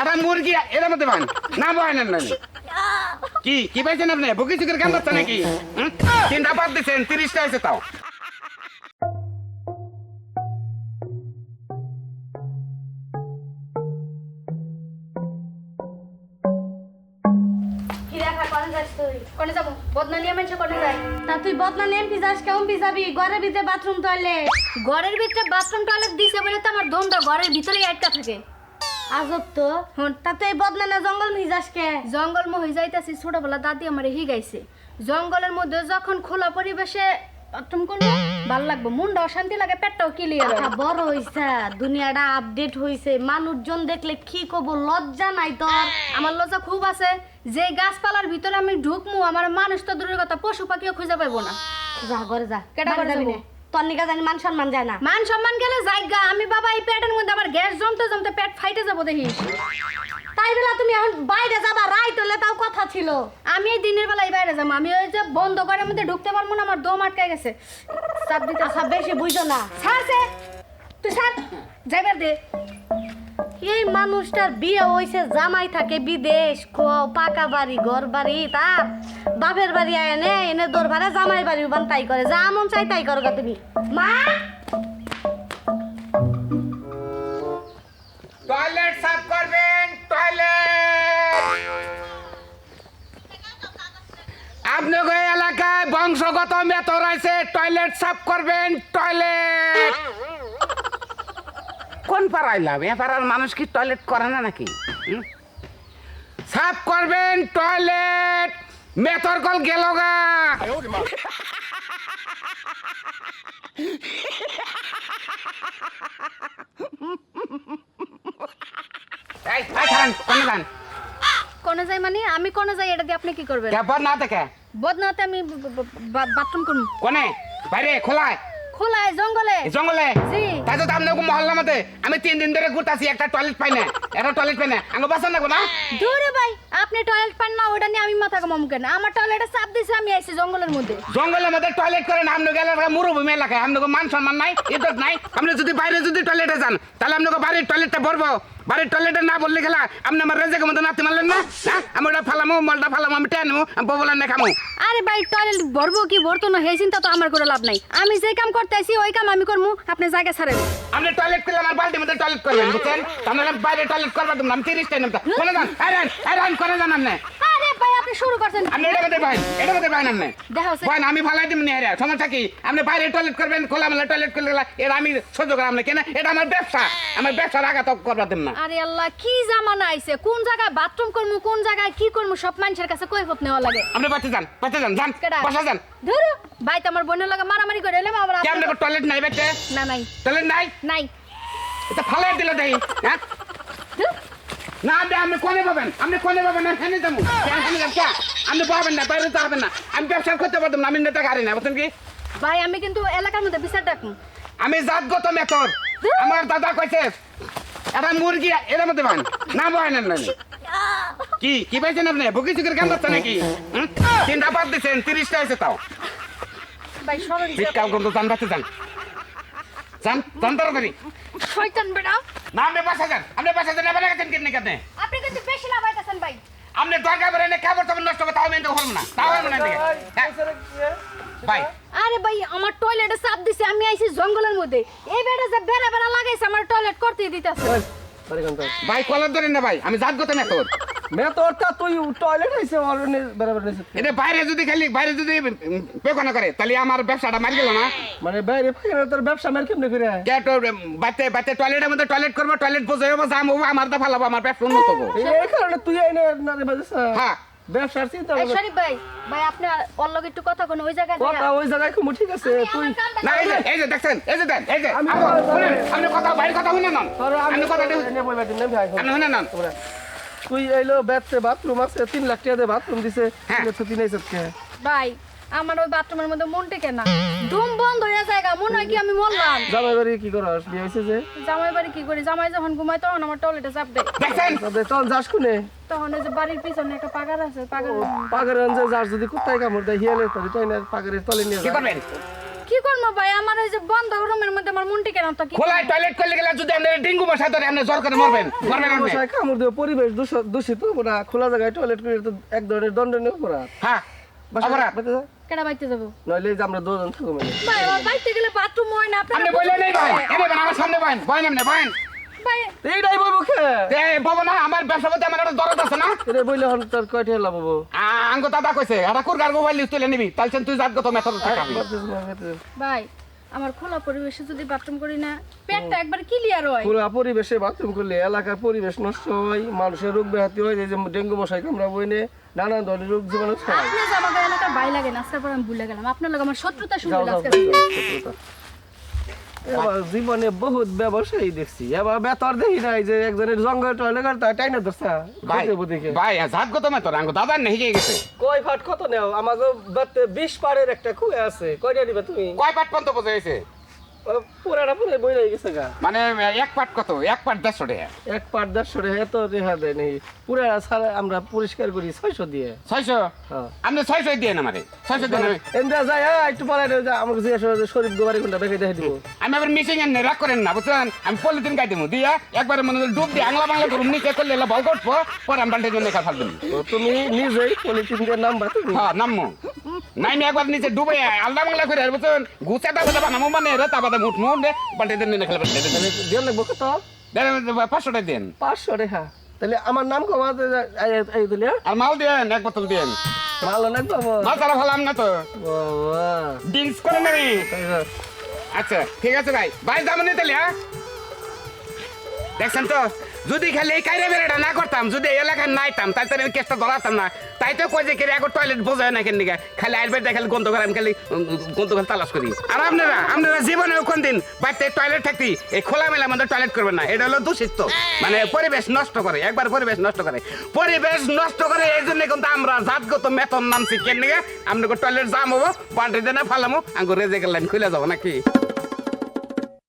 এটা মুরগি, এর মধ্যে বান না বয় না। কি কি পাইছেন আপনি? বুকি চুকের কাম করছে নাকি? তিনটা দিচ্ছেন তিরিশটা হয়েছে তাও। যায়? তা তুই কেমন ঘরের ভিতরে বাথরুম টয়লেট ঘরের ভিতরে বাথরুম দিছে বলে তো আমার দমটা ঘরের ভিতরেই আটকা থাকে। আজব তো। তা তুই এই বদলা না জঙ্গল মিজাস কে জঙ্গল যাইতাছি ছোটবেলা দাদি আমার হিগাইছে জঙ্গলের মধ্যে যখন খোলা পরিবেশে বাথরুম করব ভালো লাগবো মনটা অশান্তি লাগে পেটটাও বড় হইছে দুনিয়াটা আপডেট হইছে। মানুষজন দেখলে কি কব লজ্জা নাই তোর। আমার লজ্জা খুব আছে যে গাছপালার ভিতরে আমি ঢুকমু আমার মানুষ তো দূরের কথা পশু পাখিও খুঁজে পাইবো না। যা ঘরে যা বাড়ি যাবি? না। তোর নিকা জানি মান সম্মান যায় না। মান সম্মান গেলে জায়গা। আমি বাবা এই পেটের মধ্যে আমার গ্যাস জমতে জমতে পেট ফাইটে যাব দেখিস। তাই বেলা তুমি এখন বাইরে যাবা রাইট হলে তাও কথা ছিল। আমি এই দিনের বেলায় বাইরে যাব। আমি ওই যে বন্ধ ঘরের মধ্যে ঢুকতে পারব না আমার দম আটকে গেছে। চাপ দিতে আচ্ছা বেশি বুঝো না। ছাড়ছে। তুই ছাড়। যাইবার দে। এই মানুষটার বিয়ে হইছে, জামাই থাকে বিদেশ পাকা বাড়ি, ঘর বাড়ি তার বাপের বাড়ি আয় এনে এনে দোর ভাড়া জামাই বাড়ি বান তাই করে, যা মন চাই তাই করো তুমি। মা! টয়লেট সাফ করবেন টয়লেট আপনাদের এলাকায় বংশগত মেতর আছে টয়লেট সাফ করবেন টয়লেট কোন পাড়ায় লাভ এ পাড়ার মানুষ কি টয়লেট করে না নাকি? সাফ করবেন টয়লেট মেথর কল গেল গা। কোনে যাই মানে? আমি কোনে যাই এটা দিয়ে আপনি কি করবেন? ক্যাপর না দেখে বদনাতে আমি বাথরুম করব কোনে? বাইরে খোলায়। খোলায় জঙ্গলে। জঙ্গলে? জি। তাই তো আপনাকে মহল্লা মধ্যে আমি তিন দিন ধরে ঘুরতাছি একটা টয়লেট পাই না একটা টয়লেট পাই না। আঙ্গ বাসন লাগবো না। দূরে ভাই আপনি টয়লেট পান না ওটা নিয়ে আমি মাথা কামাম কেন? আমার টয়লেটে চাপ দিছে আমি আইছি জঙ্গলের মধ্যে। জঙ্গলের মধ্যে টয়লেট করেন আপনি গেলে মরুভূমি এলাকায় আপনাকে মান সম্মান নাই ইজ্জত নাই। আপনি যদি বাইরে যদি টয়লেটে যান তাহলে আপনাকে বাড়ির টয়লেটটা ভরবো। বাড়ির টয়লেটে না বললে খেলা আপনি আমার রেজেকের মধ্যে নাতি মারলেন না? আমি ওটা ফালামো মলটা ফালামো আমি টেনমো আমি বলার না খামো আরে ভাই টয়লেট ভরবো কি ভরতো না হেসিন চিন্তা তো আমার করে লাভ নাই। আমি যে কাম করতেছি ওই কাম আমি করব আপনি জায়গা ছাড়েন। আপনি টয়লেট করলে আমার বালতির মধ্যে টয়লেট করবেন বুঝছেন? তাহলে বাইরে টয়লেট করবার তুমি আমি তিরিশ টাইম করে যান আইরান আরে করে যান আরে আপনি শুরু করছেন? আপনি এটা মধ্যে বাইন এটা মধ্যে বাইন আপনি? বাইন আমি ফালাই দিব নিয়ে সমস্যা কি? আপনি বাইরে টয়লেট করবেন খোলা মেলা টয়লেট করলে এটা আমি সহ্য করাম না কেন? এটা আমার ব্যবসা। আমার ব্যবসার আঘাত করবার দেব না। আরে আল্লাহ কি জামানা আইছে? কোন জায়গায় বাথরুম করব কোন জায়গায় কি করব সব মানুষের কাছে কই ফত নেওয়া লাগে। আপনি বাচ্চা যান বাচ্চা যান যান কেডা? যান। ধরো ভাই তো আমার বোনের লাগে মারামারি করে এলাম আবার টয়লেট নাই বেটে না নাই। টয়লেট নাই? নাই। এটা ফালাই দিল দেই হ্যাঁ? না আপনি আপনি কোনে পাবেন? আপনি কোনে পাবেন? না হেনে যাব। হেনে যাব। কে? আপনি পাবেন না বাইরে তো হবেন না। আমি ব্যবসা করতে পারতাম না আমি নেতা গাড়ি না বুঝছেন কি? ভাই আমি কিন্তু এলাকার মধ্যে বিচার ডাকুন আমি জাতগত মেথর। আমার দাদা কইছে এটা মুরগি এর মধ্যে বান না বয় না কি কি পাইছেন আপনি? বুকি চুকের কাম করছে নাকি? তিনটা বাদ দিচ্ছেন তিরিশটা হয়েছে তাও। ভাই সরল ভিক্ষা কিন্তু যান বাচ্চা যান যান যান তাড়াতাড়ি। শয়তান বেটা। না আপনি পাঁচ হাজার। আপনি পাঁচ হাজার নেবেন গেছেন কেন কেন আপনি কিন্তু বেশি লাভ হইতেছেন ভাই। আপনি দরকার করে এনে খাবার তবে নষ্ট করে তাও আমি হল না। তাও হল না এদিকে। হ্যাঁ? ভাই। আরে ভাই আমার টয়লেটে চাপ দিছে আমি আইছি জঙ্গলের মধ্যে। এই বেটা যে বেড়া বেড়া লাগাইছে আমার টয়লেট করতে দিতেছে। ভাই কলার ধরেন না ভাই আমি জাতগত না मैं টয়লেট হইছে অলরেডি বরাবর হইছে বাইরে যদি খালি বাইরে যদি বেকনা করে তাহলে আমার ব্যবসাটা মার গেল না? মানে বাইরে ফাইরে তোর ব্যবসা মার টয়লেট করব টয়লেট বসে হব জাম হব আমার দা তুই এনে না রে হ্যাঁ। ব্যবসার চিন্তা ভাই ভাই আপনি ওর লগে কথা কোন ওই জায়গায় কথা আছে তুই না দেখছেন এই যে কথা বাইরে কথা হই না। আমি কথা তুই এইলো বেতে বাথরুম আছে তিন লাখ টাকা দিয়ে বাথরুম দিছে হ্যাঁ। তিন ছুটি নেই সবকে ভাই আমার ওই বাথরুমের মধ্যে মন টেকে না। ধুম বন্ধ হয়ে জায়গা মনে হয় কি আমি মরলাম। জামাই বাড়ি কি করস? বিয়ে হয়েছে যে? জামাই বাড়ি কি করি? জামাই যখন ঘুমায় তখন আমার টয়লেটে চাপ দেয়। তবে চল যাস কোনে? তখন ওই যে বাড়ির পিছনে একটা পাগার আছে পাগার পাগের যাস যদি কুত্তায় কামড় দেয় হিয়ালে তোর তাই না? পাগের তলে নিয়ে কি করবেন? কি করব ভাই? আমার এই যে বন্ধ রুমের মধ্যে আমার মুন্ডি কেন না তো কি খোলা টয়লেট করলে গেলে যদি আপনি ডেঙ্গু মশা ধরে আপনি জ্বর করে মরবেন মরবেন আপনি ভাই কামড় দেবে পরিবেশ দূষ- দূষিত না খোলা জায়গায় টয়লেট করে তো এক ধরনের দণ্ডনীয় অপরাধ। হ্যাঁ অপরাধ। কেডা বাইতে যাব? নইলে যে আমরা দুজন থাকব। ভাই আমার বাইতে গেলে বাথরুম হয় না আপনি বলে নাই নেই ভাই এনে আমার সামনে বাইন বাইন আপনি বয়েন। ভাই। এইটাই বইব খে এ বাবা না আমার ব্যবসা করতে আমার একটা দরদ আছে না? এটা বইলে হন তোর কয়টা লাভ হব আঙ্গ দাদা কইছে এটা কুরগার মোবাইল তুলে নিবি তাহলে তুই জাত মেথড থাকাবি ভাই আমার খোলা পরিবেশে যদি বাথরুম করি না পেটটা একবার ক্লিয়ার হয়। পুরো পরিবেশে বাথরুম করলে এলাকার পরিবেশ নষ্ট হয় মানুষের রোগ ব্যাধি হয় এই যে ডেঙ্গু মশাই কামড়া বইনে নানান ধরনের রোগ জীবাণু আপনি যে আমাকে এলাকার ভাই লাগে না পর আমি ভুলে গেলাম। আপনার লোক আমার শত্রুতা শুরু এবার জীবনে বহুত ব্যবসায়ী দেখছি। এবার বেতর দেখি নাই যে একজনের জঙ্গল টয়লেট তাই টাইনা ধরছে। ভাই ভাই কত গত মেথড আঙ্গ দাদা নেই গেছে? কয় ফাট কত নেও? আমাকে বাতে বিশ পাড়ের একটা খুঁয়ে আছে। কয়টা নিবে তুমি? কয় পাট পর্যন্ত বোঝা গেছে? পুরাটা পুরো বই রয়ে গেছে গা। মানে এক পাট কত? এক পাট দেড়শো টাকা। এক পাট দেড়শো রে এত রেহা দেয় নেই পুরা ছাড়া আমরা পরিষ্কার করি ছয়শো দিয়ে। ছয়শো? হ্যাঁ। আপনি ছয়শো দিয়ে আমারে। ছয়শো দিয়ে। এন্দা যায় হ্যাঁ, একটু পরে যা আমাকে জিজ্ঞাসা করে যে শরীর গোবারি কোনটা দেখে দেখে দিব। আমি আবার মিশিং এনে রাগ করেন না বুঝছেন? আমি পলিথিন গাই দেবো দিয়া একবারে মনে করেন ডুব দিয়ে আংলা বাংলা করুন নিচে করলে এলা ভয় করব পরে আমি বাল্টি জন্য খাল ফেলবেন তো তুমি নিজেই পলিথিন দিয়ে নাম্বার হ্যাঁ নামমো নাই আমি একবার নিচে ডুবে আলদা বাংলা করে আর বুঝছেন গুছে দা কথা বানামো মানে। রে তা বাদে মুঠ মুঠ বাল্টি জন্য খেলে তাহলে দিয়ে লাগবো কত? পাঁচশো টাকা দেন। পাঁচশো রেহা তাহলে আমার নাম কমা আর মাল দেন এক বোতল দেন। ভালো লাগবে মাল তারা ভালো না তো। ড্রিঙ্কস করে নেবি। আচ্ছা ঠিক আছে ভাই। ভাই নি তাহলে হ্যাঁ? দেখছেন তো? যদি খালি এই কাইরে বেড়াটা না করতাম, যদি এই এলাকায় নাইতাম তাই তো আমি কেসটা ধরাতাম না। তাই তো কই যে কেরে এখন টয়লেট বোঝায় না কেন নিকা খালি আইলবেট খালি গন্ধ করে আমি খালি গন্ধ খালি তালাশ করি। আর আপনারা আপনারা জীবনে কোন দিন বাড়িতে টয়লেট থাকতি, এই খোলা মেলা মধ্যে টয়লেট করবেন না। এটা হলো দূষিত। মানে পরিবেশ নষ্ট করে, একবার পরিবেশ নষ্ট করে। পরিবেশ নষ্ট করে, এই জন্য কিন্তু আমরা জাতগত মেতন নামছি। কেন নিকা আপনাকে টয়লেট জাম হব বাল্টি দিয়ে না ফালামো, আঙ্গুর রেজে গেলাম, খুলে যাব নাকি?